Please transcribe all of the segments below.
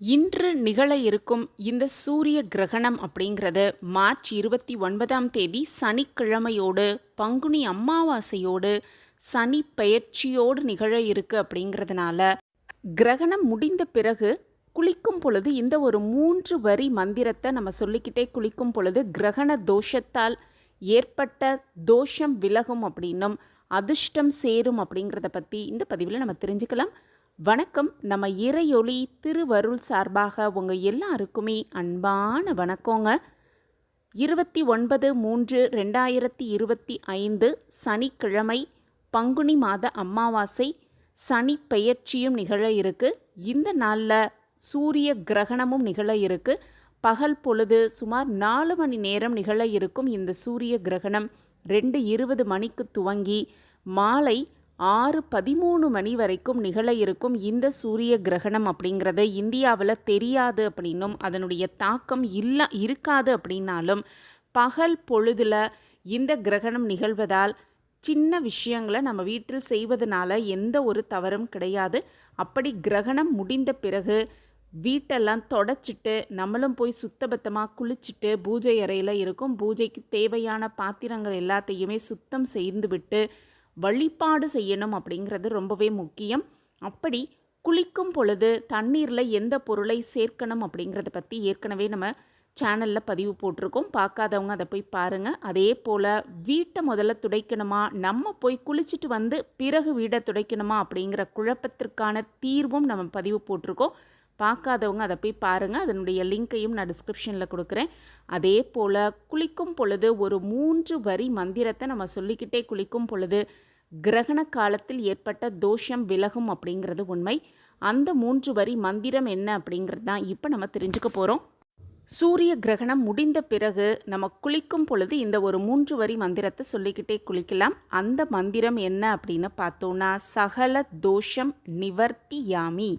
இன்று நிகழ இருக்கும் இந்த சூரிய கிரகணம் அப்படிங்கிறது மார்ச் இருபத்தி ஒன்பதாம் தேதி சனிக்கிழமையோடு பங்குனி அமாவாசையோடு சனி பெயர்ச்சியோடு நிகழ இருக்கு அப்படிங்கிறதுனால கிரகணம் முடிந்த பிறகு குளிக்கும் பொழுது இந்த ஒரு மூன்று வரி மந்திரத்தை நம்ம சொல்லிக்கிட்டே குளிக்கும் பொழுது கிரகண தோஷத்தால் ஏற்பட்ட தோஷம் விலகும் அப்படின்னும் அதிர்ஷ்டம் சேரும் அப்படிங்கிறத பற்றி இந்த பதிவில் நம்ம தெரிஞ்சுக்கலாம். வணக்கம். நம்ம இறையொளி திருவருள் சார்பாக உங்கள் எல்லாருக்குமே அன்பான வணக்கங்க. இருபத்தி ஒன்பது மூன்று ரெண்டாயிரத்தி இருபத்தி ஐந்து சனிக்கிழமை பங்குனி மாத அமாவாசை சனி பெயர்ச்சியும் நிகழ இருக்கு. இந்த நாளில் சூரிய கிரகணமும் நிகழ இருக்கு. பகல் பொழுது சுமார் நாலு மணி நேரம் நிகழ இருக்கும் இந்த சூரிய கிரகணம். ரெண்டு இருபது மணிக்கு துவங்கி மாலை ஆறு பதிமூணு மணி வரைக்கும் நிகழ இருக்கும் இந்த சூரிய கிரகணம் அப்படிங்கிறது இந்தியாவில் தெரியாது அப்படின்னும் அதனுடைய தாக்கம் இல்லை இருக்காது அப்படின்னாலும் பகல் பொழுதில் இந்த கிரகணம் நிகழ்வதால் சின்ன விஷயங்களை நம்ம வீட்டில் செய்வதனால எந்த ஒரு தவறும் கிடையாது. அப்படி கிரகணம் முடிந்த பிறகு வீட்டெல்லாம் தொடச்சிட்டு நம்மளும் போய் சுத்தபத்தமாக குளிச்சுட்டு பூஜை அறையில் இருக்கும் பூஜைக்கு தேவையான பாத்திரங்கள் எல்லாத்தையுமே சுத்தம் செய்து விட்டு வழிபாடு செய்யணும் அப்படிங்கிறது ரொம்பவே முக்கியம். அப்படி குளிக்கும் பொழுது தண்ணீரில் எந்த பொருளை சேர்க்கணும் அப்படிங்கிறத பற்றி ஏற்கனவே நம்ம சேனலில் பதிவு போட்டிருக்கோம். பார்க்காதவங்க அதை போய் பாருங்கள் அதே போல் வீட்டை முதல்ல துடைக்கணுமா? நம்ம போய் குளிச்சுட்டு வந்து பிறகு வீடை துடைக்கணுமா? அப்படிங்கிற குழப்பத்திற்கான தீர்வும் நம்ம பதிவு போட்டிருக்கோம். பார்க்காதவங்க அதை போய் பாருங்கள் அதனுடைய லிங்க்கையும் நான் டிஸ்கிரிப்ஷனில் கொடுக்குறேன். அதே போல் குளிக்கும் பொழுது ஒரு மூன்று வரி மந்திரத்தை நம்ம சொல்லிக்கிட்டே குளிக்கும் பொழுது கிரகண காலத்தில் ஏற்பட்ட தோஷம் விலகும் அப்படிங்கிறது உண்மை. அந்த மூன்று வரி மந்திரம் என்ன அப்படிங்கிறது தான் இப்போ நம்ம தெரிஞ்சுக்க போகிறோம் சூரிய கிரகணம் முடிந்த பிறகு நம்ம குளிக்கும் பொழுது இந்த ஒரு மூன்று வரி மந்திரத்தை சொல்லிக்கிட்டே குளிக்கலாம். அந்த மந்திரம் என்ன அப்படின்னு பார்த்தோன்னா சகல தோஷம் நிவர்த்தி யாமி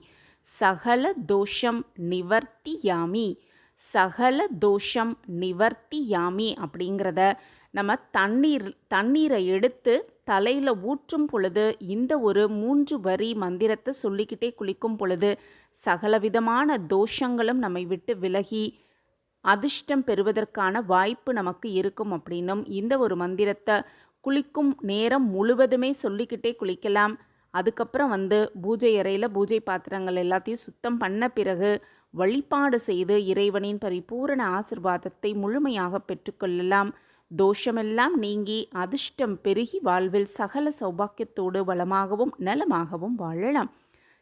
சகல தோஷம் நிவர்த்தி யாமி சகல தோஷம் நிவர்த்தி யாமி அப்படிங்கிறத நம்ம தண்ணீர் தண்ணீரை எடுத்து தலையில் ஊற்றும் பொழுது இந்த ஒரு மூன்று வரி மந்திரத்தை சொல்லிக்கிட்டே குளிக்கும் பொழுது சகலவிதமான தோஷங்களும் நம்மை விட்டு விலகி அதிர்ஷ்டம் பெறுவதற்கான வாய்ப்பு நமக்கு இருக்கும் அப்படின்னும் இந்த ஒரு மந்திரத்தை குளிக்கும் நேரம் முழுவதுமே சொல்லிக்கிட்டே குளிக்கலாம். அதுக்கப்புறம் வந்து பூஜை அறையில் பூஜை பாத்திரங்கள் எல்லாத்தையும் சுத்தம் பண்ண பிறகு வழிபாடு செய்து இறைவனின் பரிபூரண ஆசிர்வாதத்தை முழுமையாக பெற்றுக்கொள்ளலாம் தோஷமெல்லாம் நீங்கி அதிர்ஷ்டம் பெருகி வாழ்வில் சகல சௌபாக்கியத்தோடு வளமாகவும் நலமாகவும் வாழலாம்.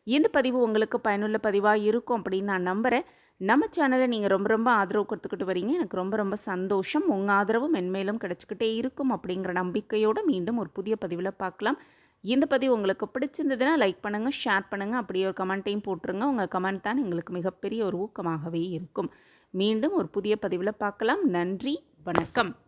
இந்த பதிவு உங்களுக்கு பயனுள்ள பதிவாக இருக்கும் அப்படின்னு நான் நம்புகிறேன் நம்ம சேனலை நீங்கள் ரொம்ப ரொம்ப ஆதரவு கொடுத்துக்கிட்டு வரீங்க. எனக்கு ரொம்ப ரொம்ப சந்தோஷம். உங்கள் ஆதரவும் மென்மேலும் கிடச்சிக்கிட்டே இருக்கும் அப்படிங்கிற நம்பிக்கையோடு மீண்டும் ஒரு புதிய பதிவில் பார்க்கலாம். இந்த பதிவு உங்களுக்கு பிடிச்சிருந்ததுன்னா லைக் பண்ணுங்கள் ஷேர் பண்ணுங்கள் அப்படியே ஒரு கமெண்ட்டையும் போட்டுருங்க. உங்கள் கமெண்ட் தான் எங்களுக்கு மிகப்பெரிய ஒரு ஊக்கமாகவே இருக்கும். மீண்டும் ஒரு புதிய பதிவில் பார்க்கலாம். நன்றி வணக்கம்.